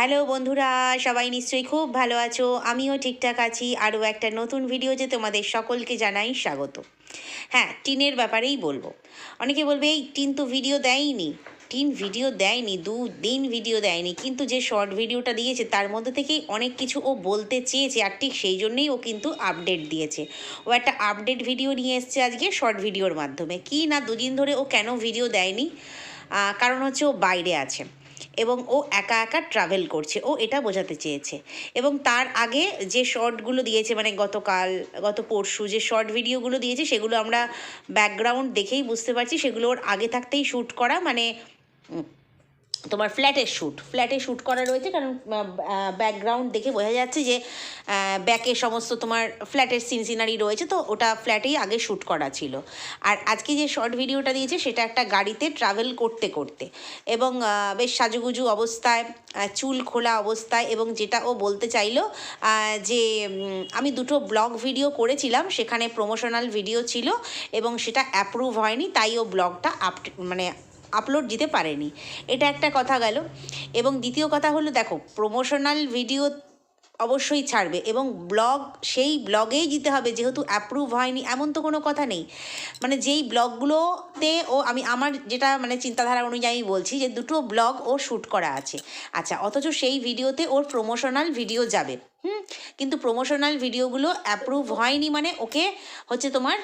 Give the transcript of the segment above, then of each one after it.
Hello বন্ধুরা, সবাই নিশ্চয়ই খুব ভালো আছো। আমিও ঠিকঠাক আছি। আরও একটা নতুন ভিডিওতে তোমাদের সকলকে জানাই স্বাগত। হ্যাঁ টিনের ব্যাপারেই বলব। অনেকে বলবে, এই টিন তো ভিডিও দেয়নি। টিন ভিডিও দেয়নি, দু দিন ভিডিও দেয়নি। কিন্তু যে শর্ট ভিডিওটা দিয়েছে, তার মধ্যে থেকেই অনেক কিছু ও বলতে চেয়েছে আর ঠিক সেই জন্যেই ও কিন্তু আপডেট দিয়েছে। ও একটা আপডেট ভিডিও নিয়ে এসছে আজকে শর্ট ভিডিওর মাধ্যমে। কি না দুদিন ধরে ও কেন ভিডিও দেয়নি? কারণ হচ্ছে ও বাইরে আছে। এবং ও একা একা ট্রাভেল করছে। ও এটা বোঝাতে চেয়েছে। এবং তার আগে যে শর্টগুলো দিয়েছে মানে গতকাল, গত পরশু যে শর্ট ভিডিওগুলো দিয়েছে, সেগুলো আমরা ব্যাকগ্রাউন্ড দেখেই বুঝতে পারছি। সেগুলো ওর আগে থাকতেই শ্যুট করা মানে তোমার ফ্ল্যাটের শ্যুট ফ্ল্যাটে শ্যুট করা রয়েছে কারণ ব্যাকগ্রাউন্ড দেখে বোঝা যাচ্ছে যে ব্যাকে সমস্ত তোমার ফ্ল্যাটের সিন সিনারি রয়েছে, তো ওটা ফ্ল্যাটেই আগে শ্যুট করা ছিল। আর আজকে যে শর্ট ভিডিওটা দিয়েছে, সেটা একটা গাড়িতে ট্রাভেল করতে করতে। এবং বেশ সাজুগুজু অবস্থায় চুল খোলা অবস্থায় এবং যেটা ও বলতে চাইলো যে আমি দুটো ব্লগ ভিডিও করেছিলাম, সেখানে প্রমোশনাল ভিডিও ছিল এবং সেটা অ্যাপ্রুভ হয়নি, তাই ও ব্লগটা আপ মানে আপলোড দিতে পারেনি। এটা একটা কথা গেল। এবং দ্বিতীয় কথা হলো, দেখো প্রমোশনাল ভিডিও অবশ্যই ছাড়বে এবং ব্লগ সেই ব্লগেই দিতে হবে, যেহেতু অ্যাপ্রুভ হয়নি, এমন তো কোনো কথা নেই। মানে যেই ব্লগগুলোতে ও, আমি আমার যেটা মানে চিন্তাধারা অনুযায়ী বলছি, যে দুটো ব্লগ ও শ্যুট করা আছে। আচ্ছা অথচ সেই ভিডিওতে ওর প্রমোশনাল ভিডিও যাবে। হুম? কিন্তু প্রমোশনাল ভিডিওগুলো অ্যাপ্রুভ হয়নি মানে ওকে হচ্ছে তোমার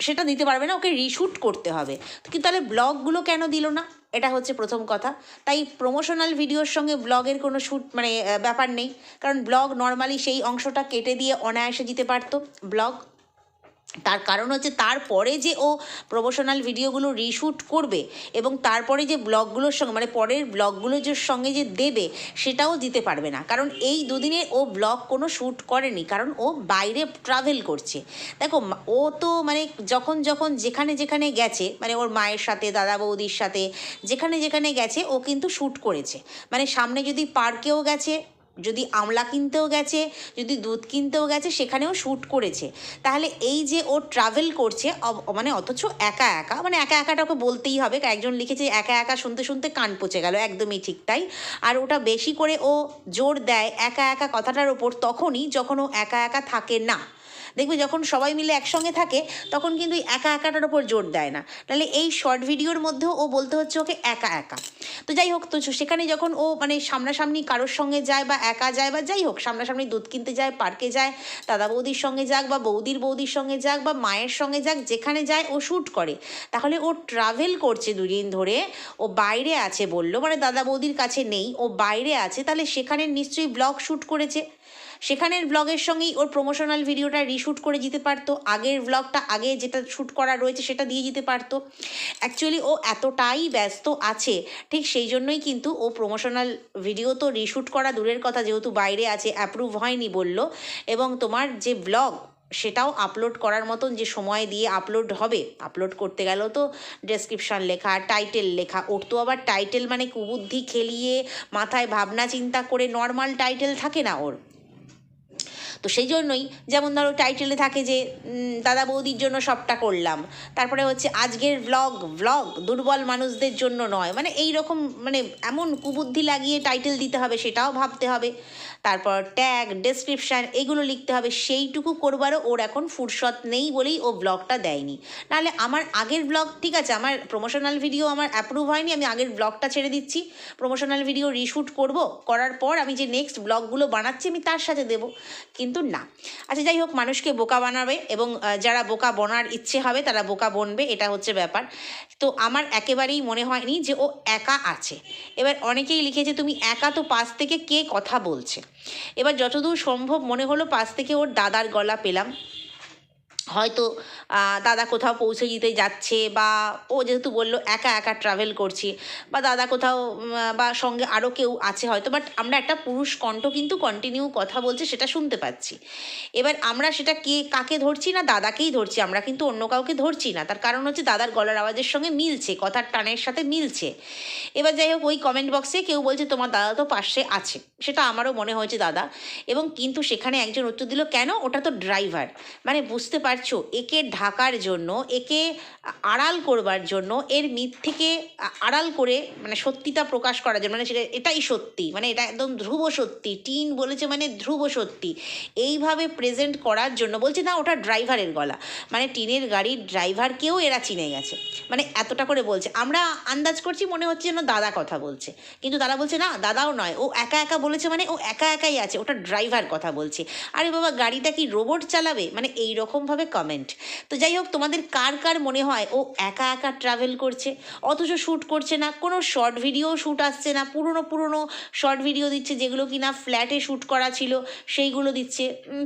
সেটা দিতে পারবে না, ওকে রিশুট করতে হবে। কিন্তু তাহলে ব্লগগুলো কেন দিল না? এটা হচ্ছে প্রথম কথা। তাই প্রমোশনাল ভিডিওর সঙ্গে ব্লগের কোনো শ্যুট মানে ব্যাপার নেই। কারণ ব্লগ নর্মালি সেই অংশটা কেটে দিয়ে অনায়াসে দিতে পারতো। ব্লগ তার কারণ হচ্ছে তারপরে যে ও প্রমোশনাল ভিডিওগুলো রিশুট করবে এবং তারপরে যে ব্লগগুলোর সঙ্গে মানে পরের ব্লগগুলোর যে সঙ্গে যে দেবে, সেটাও দিতে পারবে না। কারণ এই দুদিনে ও ব্লগ কোনো শ্যুট করেনি, কারণ ও বাইরে ট্রাভেল করছে। দেখো ও তো মানে যখন যখন যেখানে যেখানে গেছে মানে ওর মায়ের সাথে, দাদা বৌদির সাথে, যেখানে যেখানে গেছে, ও কিন্তু শ্যুট করেছে। মানে সামনে যদি পার্কেও গেছে যদি আমলা কিনতেও গেছে, যদি দুধ কিনতেও গেছে, সেখানেও শ্যুট করেছে। তাহলে এই যে ও ট্রাভেল করছে মানে অথচ একা একা মানে একা একাটা ওকে বলতেই হবে। একজন লিখেছে, একা একা শুনতে শুনতে কান পচে গেল। একদমই ঠিক তাই। আর ওটা বেশি করে ও জোর দেয় একা একা কথাটার ওপর, তখনই যখন ও একা একা থাকে না। দেখবে যখন সবাই মিলে একসঙ্গে থাকে, তখন কিন্তু একা একাটার ওপর জোর দেয় না। তাহলে এই শর্ট ভিডিওর মধ্যেও ও বলতে হচ্ছে ওকে একা একা। তো যাই হোক, তো সেখানে যখন ও মানে সামনাসামনি কারোর সঙ্গে যায় বা একা যায় বা যাই হোক, সামনাসামনি দুধ কিনতে যায় পার্কে যায়, দাদা বৌদির সঙ্গে যাক বা বৌদির বৌদির সঙ্গে যাক বা মায়ের সঙ্গে যাক, যেখানে যায় ও শ্যুট করে। তাহলে ও ট্রাভেল করছে দুদিন ধরে, ও বাইরে আছে বলল মানে দাদা বৌদির কাছে নেই, ও বাইরে আছে, তাহলে সেখানে নিশ্চয়ই ব্লগ শ্যুট করেছে। সেখানের ব্লগের সঙ্গেই ওর প্রমোশনাল ভিডিওটা রিশুট করে দিতে পারতো। আগের ব্লগটা আগে যেটা শ্যুট করা রয়েছে সেটা দিয়ে দিতে পারতো। অ্যাকচুয়ালি ও এতটাই ব্যস্ত আছে, ঠিক সেই জন্যই কিন্তু ও প্রমোশনাল ভিডিও তো রিশুট করা দূরের কথা, যেহেতু বাইরে আছে অ্যাপ্রুভ হয়নি বলল। এবং তোমার যে ব্লগ সেটাও আপলোড করার মতন যে সময় দিয়ে আপলোড হবে আপলোড করতে গেলেও তো ডেসক্রিপশান লেখা টাইটেল লেখা। ওর তো আবার টাইটেল মানে কুবুদ্ধি খেলিয়ে মাথায় ভাবনা চিন্তা করে নর্মাল টাইটেল থাকে না ওর। তো সেই জন্যই যেমন ধরো টাইটেলে থাকে যে দাদা বৌদির জন্য সবটা করলাম। তারপরে হচ্ছে আজকের ব্লগ ব্লগ দুর্বল মানুষদের জন্য নয়। মানে এই রকম মানে এমন কুবুদ্ধি লাগিয়ে টাইটেল দিতে হবে সেটাও ভাবতে হবে। তারপর ট্যাগ ডেসক্রিপশান এগুলো লিখতে হবে। সেইটুকু করবারও ওর এখন ফুরসত নেই বলেই ও ব্লগটা দেয়নি। নাহলে আমার আগের ব্লগ ঠিক আছে, আমার প্রমোশনাল ভিডিও আমার অ্যাপ্রুভ হয়নি, আমি আগের ব্লগটা ছেড়ে দিচ্ছি। প্রমোশনাল ভিডিও রিশুট করব, করার পর আমি যে নেক্সট ব্লগগুলো বানাচ্ছি, আমি তার সাথে দেবো। কিন্তু না। আচ্ছা যাই হোক, মানুষকে বোকা বানাবে এবং যারা বোকা বনার ইচ্ছে হবে, তারা বোকা বনবে, এটা হচ্ছে ব্যাপার। তো আমার একেবারেই মনে হয়নি যে ও একা আছে। এবার অনেকেই লিখেছে, তুমি একা তো পাশ থেকে কে কথা বলছে? এবার যতদূর সম্ভব মনে হলো পাশ থেকে ওর দাদার গলা পেলাম। হয়তো দাদা কোথাও পৌঁছে দিতে যাচ্ছে বা ও যেহেতু বলল একা একা ট্রাভেল করছি, বা দাদা কোথাও বা সঙ্গে আরও কেউ আছে হয়তো বাট আমরা একটা পুরুষ কণ্ঠ কিন্তু কন্টিনিউ কথা বলছে সেটা শুনতে পাচ্ছি। এবার আমরা সেটা কে, কাকে ধরছি না দাদাকেই ধরছি, আমরা কিন্তু অন্য কাউকে ধরছি না। তার কারণ হচ্ছে দাদার গলার আওয়াজের সঙ্গে মিলছে, কথার টানের সাথে মিলছে। এবার যাই হোক, ওই কমেন্ট বক্সে কেউ বলছে, তোমার দাদা তো পাশে আছে। সেটা আমারও মনে হয়েছে দাদা। এবং কিন্তু সেখানে একজন উত্তর দিল, কেন? ওটা তো ড্রাইভার মানে বুঝতে পারছি পারছ? একে ঢাকার জন্য, একে আড়াল করবার জন্য, এর মিথ্যেকে আড়াল করে মানে সত্যিটা প্রকাশ করার জন্য মানে সেটা, এটাই সত্যি। মানে এটা একদম ধ্রুব সত্যি। টিন বলেছে মানে ধ্রুব সত্যি। এইভাবে প্রেজেন্ট করার জন্য, বলছে না, ওটা ড্রাইভারের গলা। মানে টিনের গাড়ির ড্রাইভারকেও এরা চিনে গেছে। মানে এতটা করে বলছে। আমরা আন্দাজ করছি মনে হচ্ছে যেন দাদা কথা বলছে। কিন্তু তারা বলছে, না, দাদাও নয়। ও একা একা বলেছে মানে ও একা একাই আছে। ওটা ড্রাইভার কথা বলছে। আরে বাবা, গাড়িটা কি রোবট চালাবে? মানে এই রকমভাবে কমেন্ট তো যাই হোক, তোমাদের কার কার মনে হয় ও একা একা ট্রাভেল করছে? অথচ শ্যুট করছে না, কোনো শর্ট ভিডিও শ্যুট আসছে না, পুরনো পুরনো শর্ট ভিডিও দিচ্ছে যেগুলো কি না ফ্ল্যাটে শ্যুট করা ছিল, সেইগুলো দিচ্ছে।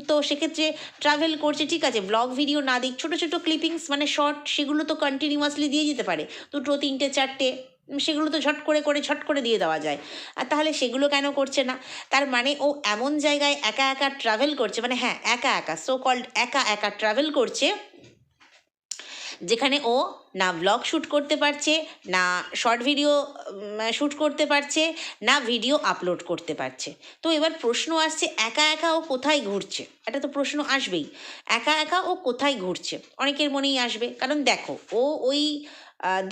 তো সেক্ষেত্রে ট্রাভেল করছে, ঠিক আছে ব্লগ ভিডিও না দিক, ছোটো ছোটো ক্লিপিংস মানে শর্ট সেগুলো তো কন্টিনিউয়াসলি দিয়ে যেতে পারে। দুটো, তিনটে, চারটে। সেগুলো তো ঝট করে করে ঝট করে দিয়ে দেওয়া যায়। আর তাহলে সেগুলো কেন করছে না? তার মানে ও এমন জায়গায় একা একা ট্রাভেল করছে মানে হ্যাঁ একা একা সো কল্ড একা একা ট্রাভেল করছে, যেখানে ও না ব্লগ শ্যুট করতে পারছে, না শর্ট ভিডিও শ্যুট করতে পারছে, না ভিডিও আপলোড করতে পারছে। তো এবার প্রশ্ন আসছে, একা একা ও কোথায় ঘুরছে? এটা তো প্রশ্ন আসবেই। একা একা ও কোথায় ঘুরছে? অনেকের মনেই আসবে। কারণ দেখো, ও ওই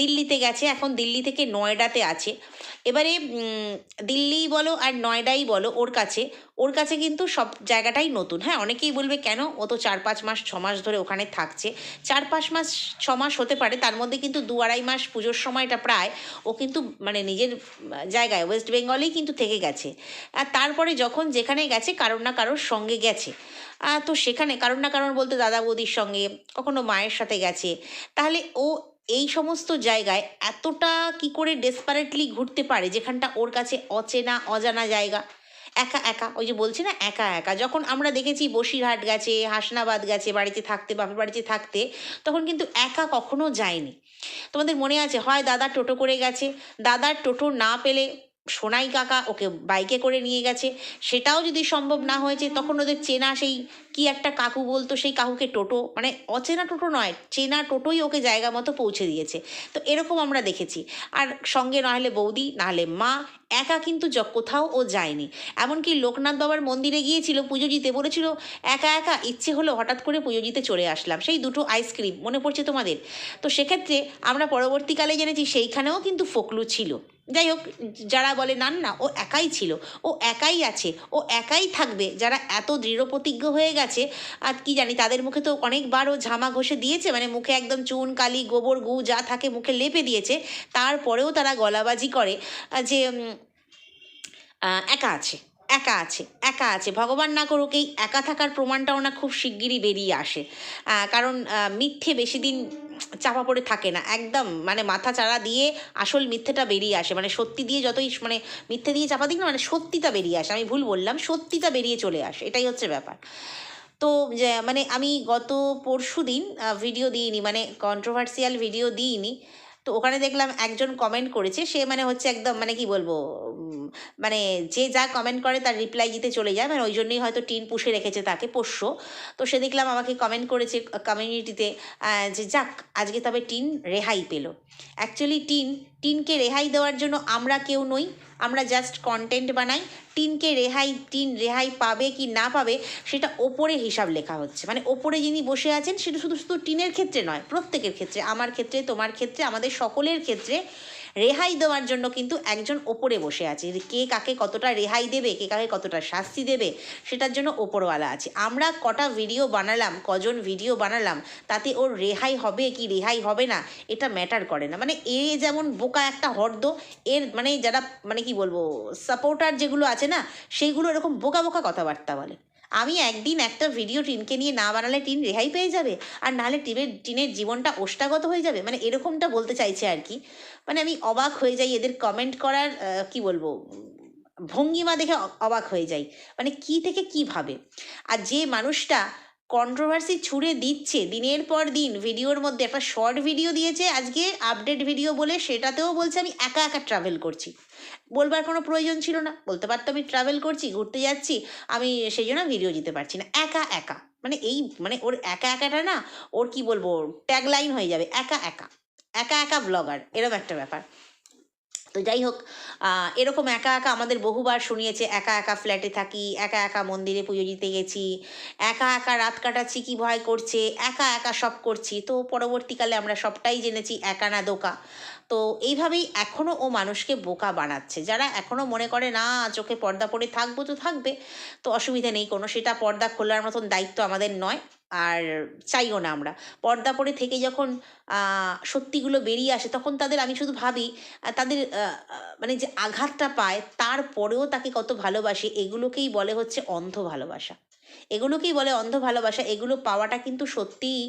দিল্লিতে গেছে, এখন দিল্লি থেকে নয়ডাতে আছে। এবারে দিল্লি বলো আর নয়ডাই বলো, ওর কাছে ওর কাছে কিন্তু সব জায়গাটাই নতুন। হ্যাঁ অনেকেই বলবে, কেন? ও তো চার পাঁচ মাস, ছ মাস ধরে ওখানে থাকছে। চার পাঁচ মাস, ছ মাস হতে পারে, তার মধ্যে কিন্তু দু আড়াই মাস পুজোর সময়টা প্রায় ও কিন্তু মানে নিজের জায়গায় ওয়েস্ট বেঙ্গলেই কিন্তু থেকে গেছে। আর তারপরে যখন যেখানে গেছে, কারোর না কারোর সঙ্গে গেছে। তো সেখানে, কারোর না কারোর বলতে দাদা বৌদির সঙ্গে, কখনো মায়ের সাথে গেছে। তাহলে ও এই সমস্ত জায়গায় এতটা কি করে ডেসপারেটলি ঘুরতে পারে যেখানটা ওর কাছে অচেনা, অজানা জায়গা? একা একা, ওই যে বলছি না, একা একা। যখন আমরা দেখেছি বসিরহাট গেছে, হাসনাবাদ গেছে, বাড়িতে থাকতে, বাপের বাড়িতে থাকতে, তখন কিন্তু একা কখনো যায়নি। তোমাদের মনে আছে, হয় দাদা টোটো করে গেছে, দাদার টোটো না পেলে সোনাই কাকা ওকে বাইকে করে নিয়ে গেছে। সেটাও যদি সম্ভব না হয়েছে, তখন ওদের চেনা সেই কি একটা কাকু বলতো, সেই কাকুকে টোটো মানে অচেনা টোটো নয়, চেনা টোটোই ওকে জায়গা মতো পৌঁছে দিয়েছে। তো এরকম আমরা দেখেছি। আর সঙ্গে না হলে বৌদি, না হলে মা, একা কিন্তু কোথাও ও যায়নি। এমনকি লোকনাথ বাবার মন্দিরে গিয়েছিল, পুজো দিতে বলেছিল, একা একা, ইচ্ছে হলো হঠাৎ করে পুজো দিতে চলে আসলাম। সেই দুটো আইসক্রিম মনে পড়ছে তোমাদের? তো সেক্ষেত্রে আমরা পরবর্তীকালে জেনেছি, সেইখানেও কিন্তু ফোকলু ছিল। যাই হোক, যারা বলে নান না, ও একাই ছিল, ও একাই আছে, ও একাই থাকবে, যারা এত দৃঢ় প্রতিজ্ঞ হয়ে গেছে, আর কি জানি, তাদের মুখে তো অনেকবার ও ঝামা ঘষে দিয়েছে মানে মুখে একদম চুন, কালি, গোবর, গু, যা থাকে মুখে লেপে দিয়েছে, তারপরেও তারা গলাবাজি করে যে একা আছে। একা আছে একা আছে। ভগবান না করুক, এই একা থাকার প্রমাণটাও না খুব শিগগিরই বেরিয়ে আসে। কারণ মিথ্যে বেশি দিন চাপা পড়ে থাকে না। একদম মানে মাথা চাড়া দিয়ে আসল মিথ্যেটা বেরিয়ে আসে। মানে সত্যি দিয়ে যতই মানে মিথ্যে দিয়ে চাপা দিক না মানে সত্যিটা বেরিয়ে আসে। আমি ভুল বললাম, সত্যিটা বেরিয়ে চলে আসে। এটাই হচ্ছে ব্যাপার। তো মানে আমি গত পরশু দিন ভিডিও দিইনি মানে কন্ট্রোভার্সিয়াল ভিডিও দিইনি। তো ওখানে দেখলাম একজন কমেন্ট করেছে, সে মানে হচ্ছে একদম মানে কি বলব মানে যে যা কমেন্ট করে তার রিপ্লাই দিতে চলে যায় মানে ওই জন্যই হয়তো টিন পুষে রেখেছে তাকে পোষ্য। তো সে দেখলাম আমাকে কমেন্ট করেছে কমিউনিটিতে যে যাক, আজকে তবে টিন রেহাই পেল। অ্যাকচুয়ালি টিন টিনকে রেহাই দেওয়ার জন্য আমরা কেউ নই। আমরা জাস্ট কন্টেন্ট বানাই। টিনকে রেহাই, টিন রেহাই পাবে কি না পাবে সেটা ওপরে হিসাব লেখা হচ্ছে। মানে ওপরে যিনি বসে আছেন, সেটা শুধু শুধু টিনের ক্ষেত্রে নয়, প্রত্যেকের ক্ষেত্রে, আমার ক্ষেত্রে, তোমার ক্ষেত্রে, আমাদের সকলের ক্ষেত্রে রেহাই দেওয়ার জন্য কিন্তু একজন ওপরে বসে আছে। কে কাকে কতটা রেহাই দেবে, কে কাকে কতটা শাস্তি দেবে, সেটার জন্য ওপরওয়ালা আছে। আমরা কটা ভিডিও বানালাম, কজন ভিডিও বানালাম, তাতে ওর রেহাই হবে কি রেহাই হবে না, এটা ম্যাটার করে না। মানে এ যেমন বোকা একটা হর্দ, এর মানে যারা মানে কি বলব সাপোর্টার যেগুলো আছে না, সেইগুলো এরকম বোকা বোকা কথাবার্তা বলে। আমি একদিন একটা ভিডিও টিনকে নিয়ে না বানালে টিন রেহাই পেয়ে যাবে? আর নাহলে টিনের টিনের জীবনটা ওষ্ঠাগত হয়ে যাবে? মানে এরকমটা বলতে চাইছে আর কি। মানে আমি অবাক হয়ে যাই এদের কমেন্ট করার কি বলব, ভঙ্গিমা দেখে অবাক হয়ে যাই। মানে কি থেকে কি ভাবে? আর যে মানুষটা কন্ট্রোভার্সি ছুড়ে দিচ্ছে, দিনের পর দিন ভিডিওর মধ্যে একটা শর্ট ভিডিও দিয়েছে, আজকে আপডেট ভিডিও বলে সেটাতেও বলছে আমি একা একা ট্রাভেল করছি। বলবার কোনো প্রয়োজন ছিল না। বলতে পারতো আমি ট্রাভেল করছি, ঘুরতে যাচ্ছি, আমি সেই জন্য ভিডিও দিতে পারছি না। একা একা। মানে এই মানে ওর একা, একাটা না, ওর কি বলব ট্যাগলাইন হয়ে যাবে, একা একা। একা একা ব্লগার এরকম একটা ব্যাপার। তো যাই হোক এরকম একা একা আমাদের বহুবার শুনিয়েছে, একা একা ফ্ল্যাটে থাকি, একা একা মন্দিরে পুজো দিতে গেছি, একা একা রাত কাটাচ্ছি, কি ভয় করছে, একা একা সব করছি। তো পরবর্তীকালে আমরা সবটাই জেনেছি, একা না দোকা। তো এইভাবেই এখনও ও মানুষকে বোকা বানাচ্ছে। যারা এখনও মনে করে, না চোখে পর্দা পরে থাকব তো থাকবে। তো অসুবিধা নেই, কোনো সেটা পর্দা খোলার মতন দায়িত্ব আমাদের নয়। আর চাইও না আমরা। পর্দা পরে থেকে যখন সত্যিগুলো বেরিয়ে আসে, তখন তাদের আমি শুধু ভাবি তাদের মানে যে আঘাতটা পায়, তারপরেও তাকে কত ভালোবাসে, এগুলোকেই বলে হচ্ছে অন্ধ ভালোবাসা। এগুলোকেই বলে অন্ধ ভালোবাসা। এগুলো পাওয়াটা কিন্তু সত্যিই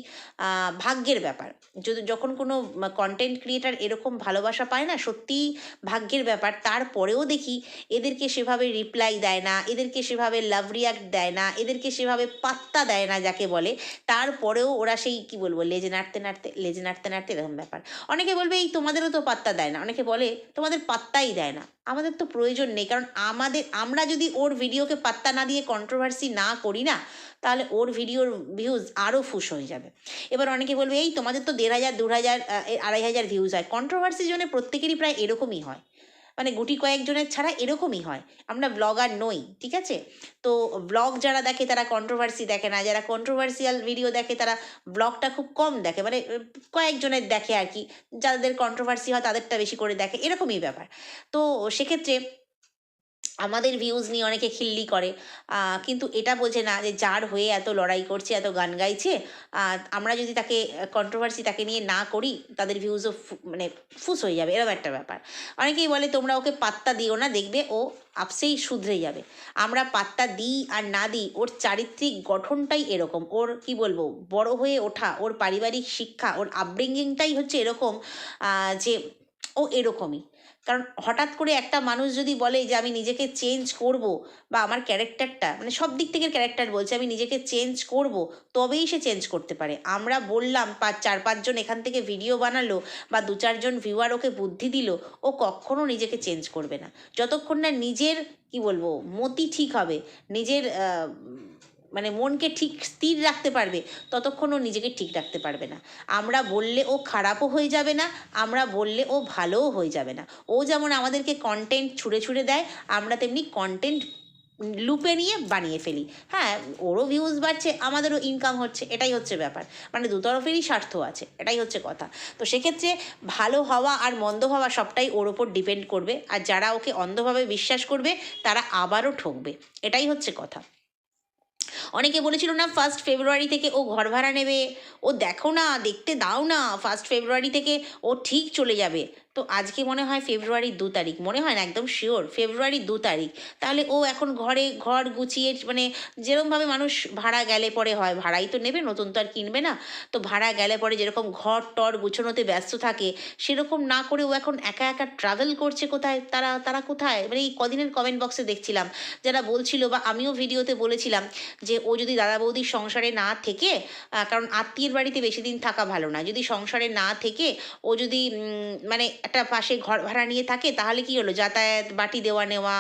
ভাগ্যের ব্যাপার। যদি যখন কোনো কন্টেন্ট ক্রিয়েটার এরকম ভালোবাসা পায় না, সত্যিই ভাগ্যের ব্যাপার। তারপরেও দেখি এদেরকে সেভাবে রিপ্লাই দেয় না, এদেরকে সেভাবে লাভ রিয়াক্ট দেয় না, এদেরকে সেভাবে পাত্তা দেয় না যাকে বলে। তারপরেও ওরা সেই, কি বলব, লেজে নাড়তে নাড়তে, লেজে নাড়তে নাড়তে এরকম ব্যাপার। অনেকে বলবে, এই তোমাদেরও তো পাত্তা দেয় না। অনেকে বলে, তোমাদের পাত্তাই দেয় না। আমাদের তো প্রয়োজন নেই। কারণ আমাদের, আমরা যদি ওর ভিডিওকে পাত্তা না দিয়ে কন্ট্রোভার্সি না করি না, তাহলে ওর ভিডিওর ভিউজ আরও ফুস হয়ে যাবে। এবার অনেকে বলবে, এই তোমাদের তো দেড় হাজার দু হাজার আড়াই হাজার ভিউজ হয়। কন্ট্রোভার্সির জন্য প্রত্যেকেরই প্রায় এরকমই হয়। মানে গুটি কয়েকজনের ছাড়া এরকমই হয়। আমরা ব্লগার নই, ঠিক আছে? তো ব্লগ যারা দেখে তারা কন্ট্রোভার্সি দেখে না, যারা কন্ট্রোভার্সিয়াল ভিডিও দেখে তারা ব্লগটা খুব কম দেখে। মানে কয়েকজনের দেখে আর কি, যাদের কন্ট্রোভার্সি হয় তাদেরটা বেশি করে দেখে, এরকমই ব্যাপার। তো সেক্ষেত্রে আমাদের ভিউজ নিয়ে অনেকে খিল্লি করে। কিন্তু এটা বোঝে না যে যার হয়ে এত লড়াই করছে, এত গান গাইছে আমরা যদি তাকে কন্ট্রোভার্সি তাকে নিয়ে না করি, তাদের ভিউজও মানে ফুস হয়ে যাবে, এরকম একটা ব্যাপার। অনেকেই বলে, তোমরা ওকে পাত্তা দিও না, দেখবে ও আপসেই শুধরে যাবে। আমরা পাত্তা দিই আর না দিই, ওর চারিত্রিক গঠনটাই এরকম। ওর, কি বলব, বড় হয়ে ওঠা, ওর পারিবারিক শিক্ষা, ওর আপব্রিঙ্গিংটাই হচ্ছে এরকম যে ও এরকমই। কারণ হঠাৎ করে একটা মানুষ যদি বলে যে, আমি নিজেকে চেঞ্জ করব বা আমার ক্যারেক্টারটা মানে সব দিক থেকে ক্যারেক্টার বলছে, আমি নিজেকে চেঞ্জ করব তবেই সে চেঞ্জ করতে পারে। আমরা বললাম, পাঁচ, চার পাঁচজন এখান থেকে ভিডিও বানালো বা দু চারজন ভিউয়ার ওকে বুদ্ধি দিল, ও কখনো নিজেকে চেঞ্জ করবে না। যতক্ষণ না নিজের, কি বলব, মতি ঠিক হবে, নিজের মানে মনকে ঠিক স্থির রাখতে পারবে, ততক্ষণ ও নিজেকে ঠিক রাখতে পারবে না। আমরা বললে ও খারাপও হয়ে যাবে না, আমরা বললে ও ভালোও হয়ে যাবে না। ও যেমন আমাদেরকে কন্টেন্ট ছুঁড়ে ছুঁড়ে দেয়, আমরা তেমনি কন্টেন্ট লুপে নিয়ে বানিয়ে ফেলি। হ্যাঁ ওরও ভিউজ বাড়ছে, আমাদেরও ইনকাম হচ্ছে, এটাই হচ্ছে ব্যাপার। মানে দুতরফেরই স্বার্থ আছে, এটাই হচ্ছে কথা। তো সেক্ষেত্রে ভালো হওয়া আর মন্দ হওয়া সবটাই ওর ওপর ডিপেন্ড করবে, আর যারা ওকে অন্ধভাবে বিশ্বাস করবে, তারা আবারও ঠকবে। এটাই হচ্ছে কথা। অনেকে বলেছিল, না ফার্স্ট ফেব্রুয়ারি থেকে ও ঘর ভাড়া নেবে। ও দেখো না, দেখতে দাও না ফার্স্ট ফেব্রুয়ারি থেকে ও ঠিক চলে যাবে। তো আজকে মনে হয় ফেব্রুয়ারির দু তারিখ, মনে হয় না, একদম শিওর ফেব্রুয়ারির দু তারিখ। তাহলে ও এখন ঘরে, ঘর গুছিয়ে মানে যেরকমভাবে মানুষ ভাড়া গেলে পরে হয়, ভাড়াই তো নেবে, নতুন তো আর কিনবে না। তো ভাড়া গেলে পরে যেরকম ঘর টর গুছোনোতে ব্যস্ত থাকে, সেরকম না করে ও এখন একা একা ট্রাভেল করছে কোথায়? তারা তারা কোথায়? মানে এই কদিনের কমেন্ট বক্সে দেখছিলাম, যারা বলছিল বা আমিও ভিডিওতে বলেছিলাম যে ও যদি দাদা বৌদির সংসারে না থেকে কারণ আত্মীয়ের বাড়িতে বেশি দিন থাকা ভালো না, যদি সংসারে না থেকে ও যদি মানে একটা পাশে ঘর ভাড়া নিয়ে থাকে, তাহলে কি হলো? যাতায়াত, বাটি দেওয়া নেওয়া,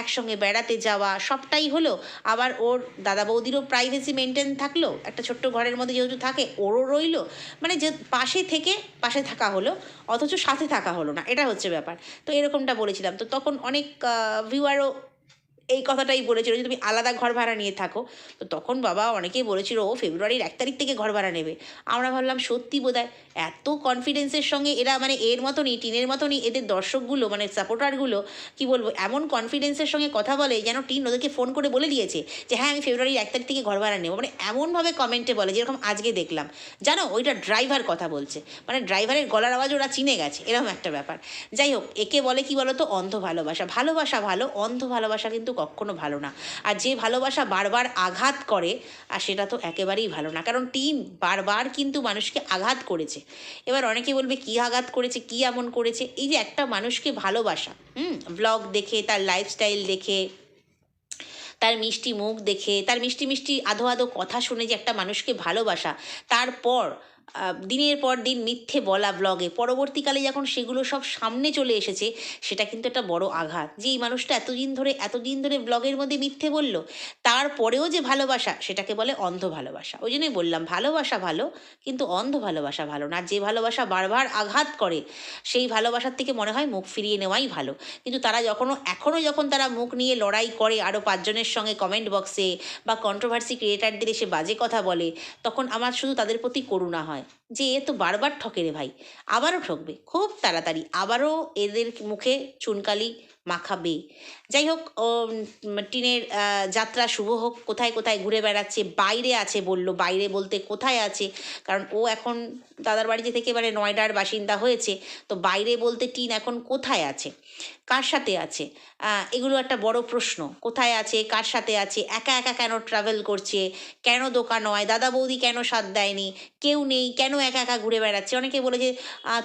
একসঙ্গে বেড়াতে যাওয়া, সবটাই হলো। আবার ওর দাদা বৌদিরও প্রাইভেসি মেনটেন থাকল, একটা ছোট্ট ঘরের মধ্যে যেহেতু থাকে, ওরও রইল। মানে যে পাশে থেকে পাশে থাকা হলো, অথচ সাথে থাকা হলো না, এটা হচ্ছে ব্যাপার। তো এরকমটা বলেছিলাম। তো তখন অনেক ভিউয়ারও এই কথাটাই বলেছিল যে, তুমি আলাদা ঘর ভাড়া নিয়ে থাকো। তো তখন বাবা অনেকেই বলেছিল, ও ফেব্রুয়ারির এক তারিখ থেকে ঘর ভাড়া নেবে। আমরা ভাবলাম, সত্যি বোধহয় এত কনফিডেন্সের সঙ্গে এরা মানে এর মতনই, টিনের মতনই এদের দর্শকগুলো মানে সাপোর্টারগুলো কি বলব, এমন কনফিডেন্সের সঙ্গে কথা বলে যেন টিন ওদেরকে ফোন করে বলে দিয়েছে যে হ্যাঁ আমি ফেব্রুয়ারির এক তারিখ থেকে ঘর ভাড়া নেব। মানে এমনভাবে কমেন্টে বলে, যেরকম আজকে দেখলাম। জানো, ওইটা ড্রাইভার কথা বলছে। মানে ড্রাইভারের গলার আওয়াজ ওরা চিনে গেছে, এরকম একটা ব্যাপার। যাই হোক, একে বলে কি বলো তো অন্ধ ভালোবাসা। ভালোবাসা ভালো, অন্ধ ভালোবাসা কিন্তু কখনো ভালো না। আর যে ভালোবাসা বারবার আঘাত করে, আর সেটা তো একেবারেই ভালো না। কারণ টিম বারবার কিন্তু মানুষকে আঘাত করেছে। এবার অনেকে বলবে, কি আঘাত করেছে? কি এমন করেছে? এই যে একটা মানুষকে ভালোবাসা, হুম? ব্লগ দেখে, তার লাইফস্টাইল দেখে, তার মিষ্টি মুখ দেখে, তার মিষ্টি মিষ্টি আধো আধো কথা শুনে যে একটা মানুষকে ভালোবাসা, তারপর দিনের পর দিন মিথ্যে বলা ব্লগে পরবর্তীকালে যখন সেগুলো সব সামনে চলে এসেছে, সেটা কিন্তু একটা বড় আঘাত। যে এই মানুষটা এতদিন ধরে এতদিন ধরে ব্লগের মধ্যে মিথ্যে বলল, তারপরেও যে ভালোবাসা, সেটাকে বলে অন্ধ ভালোবাসা। ওই জন্যই বললাম, ভালোবাসা ভালো, কিন্তু অন্ধ ভালোবাসা ভালো না। যে ভালোবাসা বারবার আঘাত করে, সেই ভালোবাসার থেকে মনে হয় মুখ ফিরিয়ে নেওয়াই ভালো। কিন্তু তারা যখনও, এখনও যখন তারা মুখ নিয়ে লড়াই করে আরও পাঁচজনের সঙ্গে কমেন্ট বক্সে বা কন্ট্রোভার্সি ক্রিয়েটারদের এসে বাজে কথা বলে, তখন আমার শুধু তাদের প্রতি করুণা হয়। যে এ তো বারবার ঠকে রে ভাই। আবারও ঠকবে, খুব তাড়াতাড়ি। আবারও এদের মুখে চুনকালি মাখাবে। যাই হোক টিনের যাত্রা শুভ হোক, কোথায় কোথায় ঘুরে বেড়াচ্ছে, বাইরে আছে বলল, বাইরে বলতে কোথায় আছে? কারণ ও এখন দাদার বাড়িতে থেকে এবারে নয়ডার বাসিন্দা হয়েছে, তো বাইরে বলতে টিন এখন কোথায় আছে? কার সাথে আছে? এগুলো একটা বড় প্রশ্ন। কোথায় আছে? কার সাথে আছে? একা একা কেন ট্রাভেল করছে? কেন দোকান হয় দাদা বৌদি কেন সাথ দেয়নি? কেউ নেই? কেন একা একা ঘুরে বেড়াচ্ছে? অনেকে বলে যে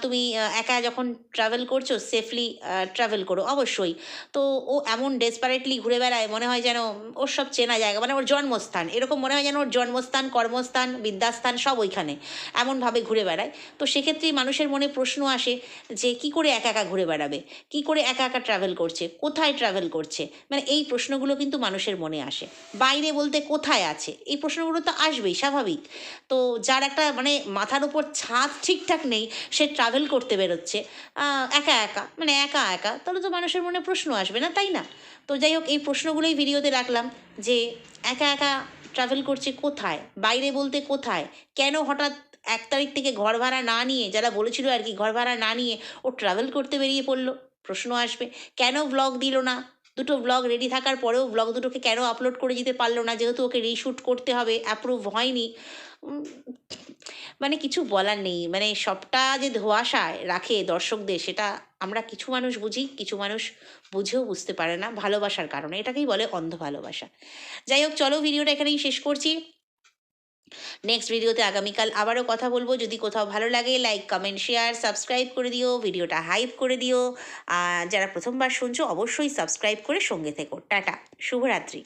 তুমি একা যখন ট্রাভেল করছ সেফলি ট্রাভেল করো। অবশ্যই। তো ও এমন ডেসপারেটলি ঘুরে বেড়ায়, মনে হয় যেন ওর সব চেনা জায়গা। মানে ওর জন্মস্থান। এরকম মনে হয় যেন ওর জন্মস্থান, কর্মস্থান, বিদ্যাস্থান, সব ওইখানে। এমনভাবে ঘুরে বেড়ায়। তো সেক্ষেত্রেই মানুষের মনে প্রশ্ন আসে যে, কি করে একা একা ঘুরে বেড়াবে? কি করে একা একা ট্রাভেল করছে, কোথায় ট্রাভেল করছে? মানে এই প্রশ্নগুলো কিন্তু মানুষের মনে আসে। বাইরে বলতে কোথায় আছে? এই প্রশ্নগুলো তো আসবেই, স্বাভাবিক। তো যার একটা মানে মাথার উপর ছাদ ঠিকঠাক নেই, সে ট্রাভেল করতে বেরোচ্ছে। একা একা মানে একা একা, তাহলে তো মানুষের মনে প্রশ্ন আসবে না, তাই না? তো যাই হোক, এই প্রশ্নগুলোই ভিডিওতে রাখলাম যে একা একা ট্রাভেল করছে কোথায়? বাইরে বলতে কোথায়? কেন হঠাৎ এক তারিখ থেকে ঘর ভাড়া না নিয়ে, যারা বলেছিল আর কি ঘর ভাড়া না নিয়ে ও ট্রাভেল করতে বেরিয়ে পড়ল? প্রশ্ন আসবে, কেন ব্লগ দিল না? দুটো ব্লগ রেডি থাকার পরেও ব্লগ দুটোকে কেন আপলোড করে দিতে পারল না? যেহেতু ওকে রিশ্যুট করতে হবে অ্যাপ্রুভ হয়নি। মানে কিছু বলার নেই। মানে সবটা যে ধোয়াশায় রাখে দর্শকদের, সেটা আমরা কিছু মানুষ বুঝি, কিছু মানুষ বুঝেও বুঝতে পারে না ভালোবাসার কারণে। এটাকেই বলে অন্ধ ভালোবাসা। যাই হোক, চলো ভিডিওটা এখানেই শেষ করছি। নেক্সট ভিডিওতে আগামীকাল আবারও কথা বলব। যদি কোথাও ভালো লাগে লাইক কমেন্ট শেয়ার সাবস্ক্রাইব করে দিও ভিডিওটা হাইপ করে দিও। আর যারা প্রথমবার শুনছো, অবশ্যই সাবস্ক্রাইব করে সঙ্গে থেকো। টাটা, শুভরাত্রি।